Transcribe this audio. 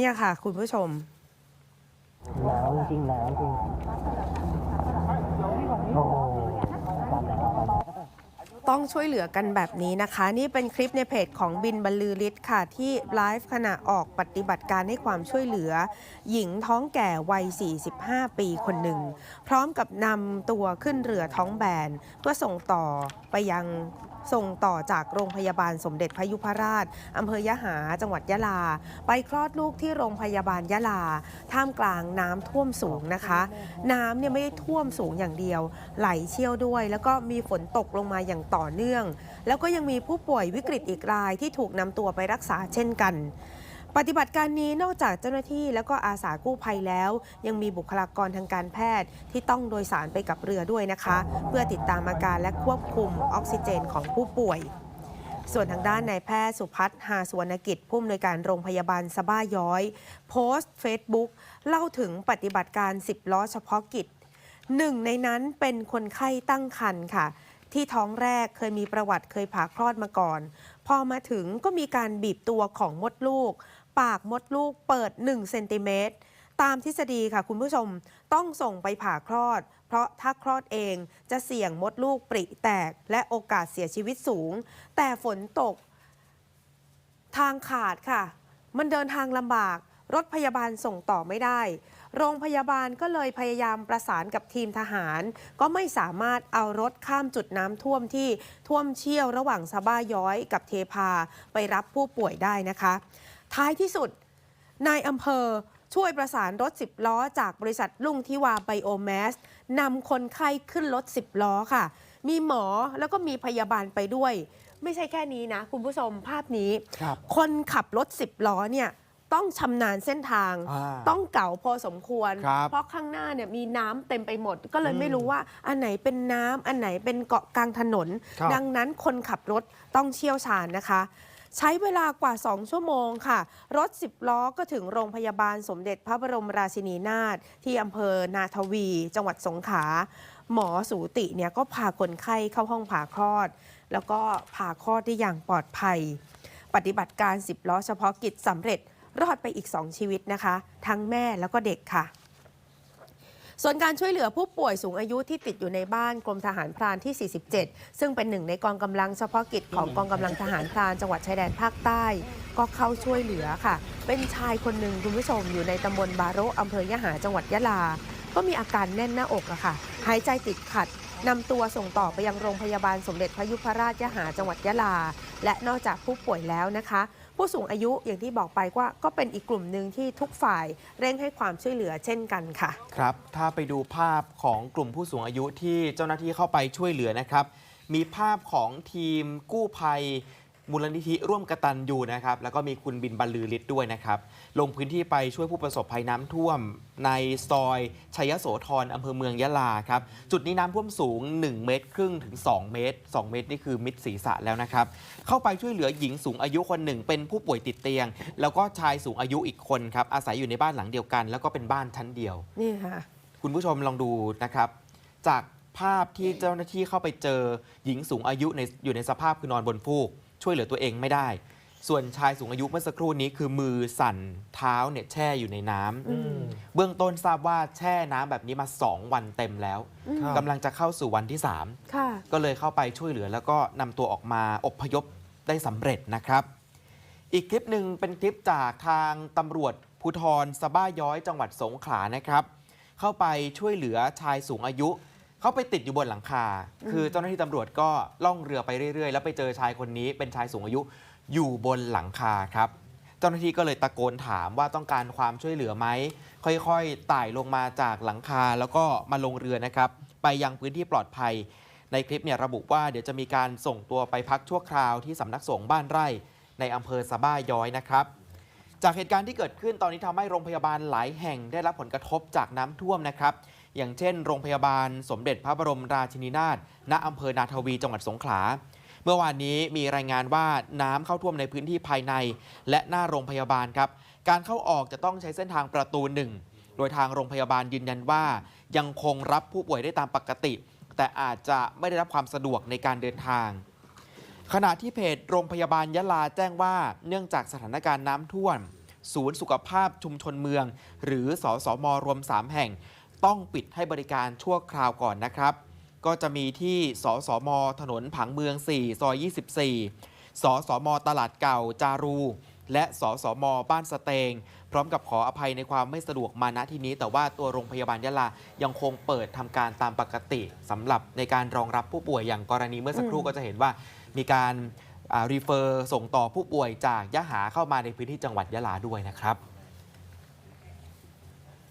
เนี่ยค่ะ คุณผู้ชมหนาวจริงหนาวจริงโอ้โหความหนาวความหนาว ต้องช่วยเหลือกันแบบนี้นะคะ นี่เป็นคลิปในเพจของบินบรรลือฤทธิ์ค่ะ ที่ไลฟ์ขณะออกปฏิบัติการให้ความช่วยเหลือ หญิงท้องแก่วัย 45 ปีคนหนึ่ง พร้อมกับนำตัวขึ้นเรือท้องแบน เพื่อส่งต่อไปยังส่งต่อจากโรงพยาบาลสมเด็จพยุพราชอำเภอยะหา จังหวัดยะลา ไปคลอดลูกที่โรงพยาบาลยะลา ท่ามกลางน้ำท่วมสูงนะคะ น้ำเนี่ยไม่ได้ท่วมสูงอย่างเดียว ไหลเชี่ยวด้วย แล้วก็มีฝนตกลงมาอย่างต่อ่อเนื่อง แล้วก็ยังมีผู้ป่วยวิกฤตอีกรายที่ถูกนำตัวไปรักษาเช่นกัน ปฏิบัติการนี้นอกจากเจ้าหน้าที่แล้วก็อาสากู้ภัยแล้ว ยังมีบุคลากรทางการแพทย์ที่ต้องโดยสารไปกับเรือด้วยนะคะ เพื่อติดตามอาการและควบคุมออกซิเจนของผู้ป่วยส่วนทางด้านนายแพทย์สุพัฒน์หาสวนกิจ ผู้อำนวยการโรงพยาบาลสบ้าย้อย โพสต์เฟซบุ๊กเล่าถึงปฏิบัติการ 10 ล้อเฉพาะกิจหนึ่งในนั้นเป็นคนไข้ตั้งครรภ์ค่ะ ที่ท้องแรกเคยมีประวัติเคยผ่าคลอดมาก่อน พอมาถึงก็มีการบีบตัวของมดลูก ปากมดลูกเปิด1เซนติเมตรตามทฤษฎีค่ะคุณผู้ชมต้องส่งไปผ่าคลอด เพราะถ้าคลอดเองจะเสี่ยงมดลูกปริแตก และโอกาสเสียชีวิตสูง แต่ฝนตก ทางขาดค่ะ มันเดินทางลำบาก รถพยาบาลส่งต่อไม่ได้ โรงพยาบาลก็เลยพยายามประสานกับทีมทหาร ก็ไม่สามารถเอารถข้ามจุดน้ำท่วมที่ท่วมเชี่ยวระหว่างสะบ้าย้อยกับเทพาไปรับผู้ป่วยได้นะคะ ท้ายที่สุดนายอำเภอช่วยประสานรถ 10 ล้อ จากบริษัทลุงทิวาไบโอแมสนำคนไข้ขึ้นรถ 10 ล้อค่ะ มีหมอแล้วก็มีพยาบาลไปด้วย ไม่ใช่แค่นี้นะ คุณผู้ชมภาพนี้ครับคนขับรถ 10 ล้อเนี่ย ต้องชำนาญเส้นทาง อ่าต้องเก่าพอสมควร ครับเพราะข้างหน้าเนี่ยมีน้ำเต็มไปหมด ก็เลยอืมไม่รู้ว่าอันไหนเป็นน้ำอันไหนเป็นเกาะกลางถนน ครับ ดังนั้นคนขับรถต้องเชี่ยวชาญนะคะ ใช้เวลากว่า 2 ชั่วโมงค่ะ รถ 10 ล้อก็ถึงโรงพยาบาลสมเด็จพระบรมราชินีนาถที่อำเภอนาทวี จังหวัดสงขลาหมอสูติเนี่ยก็พาคนไข้เข้าห้องผ่าคลอด แล้วก็ผ่าคลอดได้อย่างปลอดภัย ปฏิบัติการ 10 ล้อเฉพาะกิจสำเร็จ รอดไปอีก 2 ชีวิตนะคะ ทั้งแม่แล้วก็เด็กค่ะ ส่วนการช่วยเหลือผู้ป่วยสูงอายุที่ติดอยู่ในบ้านกรมทหารพรานที่ 47 ซึ่งเป็นหนึ่งในกองกำลังเฉพาะกิจของกองกำลังทหารพรานจังหวัดชายแดนภาคใต้ ก็เข้าช่วยเหลือค่ะ เป็นชายคนหนึ่งคุณผู้ชมอยู่ในตำบลบาโรอำเภอยะหาจังหวัดยะลา ก็มีอาการแน่นหน้าอกอะค่ะ หายใจติดขัดนำตัวส่งต่อไปยังโรงพยาบาลสมเด็จพระยุพราชยะหาจังหวัดยะลา และนอกจากผู้ป่วยแล้วนะคะ ผู้สูงอายุอย่างที่บอกไปว่าก็เป็นอีกกลุ่มหนึ่งที่ทุกฝ่ายเร่งให้ความช่วยเหลือเช่นกันค่ะ ครับ ถ้าไปดูภาพของกลุ่มผู้สูงอายุที่เจ้าหน้าที่เข้าไปช่วยเหลือนะครับ มีภาพของทีมกู้ภัย มูลนิธิร่วมกตันยูนะครับ แล้วก็มีคุณบินบรรลือฤทธิ์ด้วยนะครับ ลงพื้นที่ไปช่วยผู้ประสบภัยน้ำท่วม ในซอยชัยโสธรอำเภอเมืองยะลาครับ จุดนี้น้ำท่วมสูง 1 เมตรครึ่งถึง 2 เมตร 2 เมตรนี่คือมิดศีรษะแล้วนะครับ เข้าไปช่วยเหลือหญิงสูงอายุคนหนึ่ง เป็นผู้ป่วยติดเตียง แล้วก็ชายสูงอายุอีกคนครับอาศัยอยู่ในบ้านหลังเดียวกัน แล้วก็เป็นบ้านชั้นเดียว นี่ค่ะ คุณผู้ชมลองดูนะครับ จาก ภาพที่เจ้าหน้าที่เข้าไปเจอหญิงสูงอายุในอยู่ในสภาพคือนอนบนฟูก ช่วยเหลือตัวเองไม่ได้ ส่วนชายสูงอายุเมื่อสักครู่นี้คือมือสั่นเท้าเนี่ยแช่อยู่ในน้ำอืม เบื้องต้นทราบว่าแช่น้ำแบบนี้มา 2 วันเต็มแล้วครับกำลังจะเข้าสู่วันที่ค่ะ3ก็เลยเข้าไปช่วยเหลือแล้วก็นำตัวออกมาอพยพได้สำเร็จนะครับ อีกคลิปหนึ่งเป็นคลิปจากทางตำรวจภูธรสะบ้าย้อยจังหวัดสงขลานะครับ เข้าไปช่วยเหลือชายสูงอายุ เขาไปติดอยู่บนหลังคา คือเจ้าหน้าที่ตำรวจก็ล่องเรือไปเรื่อยๆ แล้วไปเจอชายคนนี้เป็นชายสูงอายุอยู่บนหลังคาครับ เจ้าหน้าที่ก็เลยตะโกนถามว่าต้องการความช่วยเหลือไหม ค่อยๆไต่ลงมาจากหลังคาแล้วก็มาลงเรือนะครับ ไปยังพื้นที่ปลอดภัย ในคลิปเนี่ยระบุว่าเดี๋ยวจะมีการส่งตัวไปพักชั่วคราวที่สำนักสงฆ์บ้านไร่ ในอำเภอสะบ้าย้อยนะครับจากเหตุการณ์ที่เกิดขึ้นตอนนี้ทำให้โรงพยาบาลหลายแห่งได้รับผลกระทบจากน้ำท่วมนะครับ อย่างเช่น โรงพยาบาลสมเด็จพระบรมราชินีนาถณอำเภอนาทวีจังหวัดสงขลา เมื่อวานนี้มีรายงานว่าน้ำเข้าท่วมในพื้นที่ภายใน และหน้าโรงพยาบาลครับ การเข้าออกจะต้องใช้เส้นทางประตูหนึ่งโดยทางโรงพยาบาลยืนยันว่า ยังคงรับผู้ป่วยได้ตามปกติ แต่อาจจะไม่ได้รับความสะดวกในการเดินทางขณะที่เพจโรงพยาบาลยะลาแจ้งว่าเนื่องจากสถานการณ์น้ำท่วม ศูนย์สุขภาพชุมชนเมือง หรือสอสมรวม 3 แห่ง ต้องปิดให้บริการชั่วคราวก่อนนะครับ ก็จะมีที่สสม ถนนผังเมือง 4 ซอย 24 สสม ตลาดเก่าจารู และสสม บ้านสเตง พร้อมกับขออภัยในความไม่สะดวกมาณที่นี้ แต่ว่าตัวโรงพยาบาลยะลายังคงเปิดทำการตามปกติสำหรับในการรองรับผู้ป่วยอย่างกรณีเมื่อสักครู่ก็จะเห็นว่ามีการรีเฟอร์ส่งต่อผู้ป่วยจากยะหาเข้ามาในพื้นที่จังหวัดยะลาด้วยนะครับ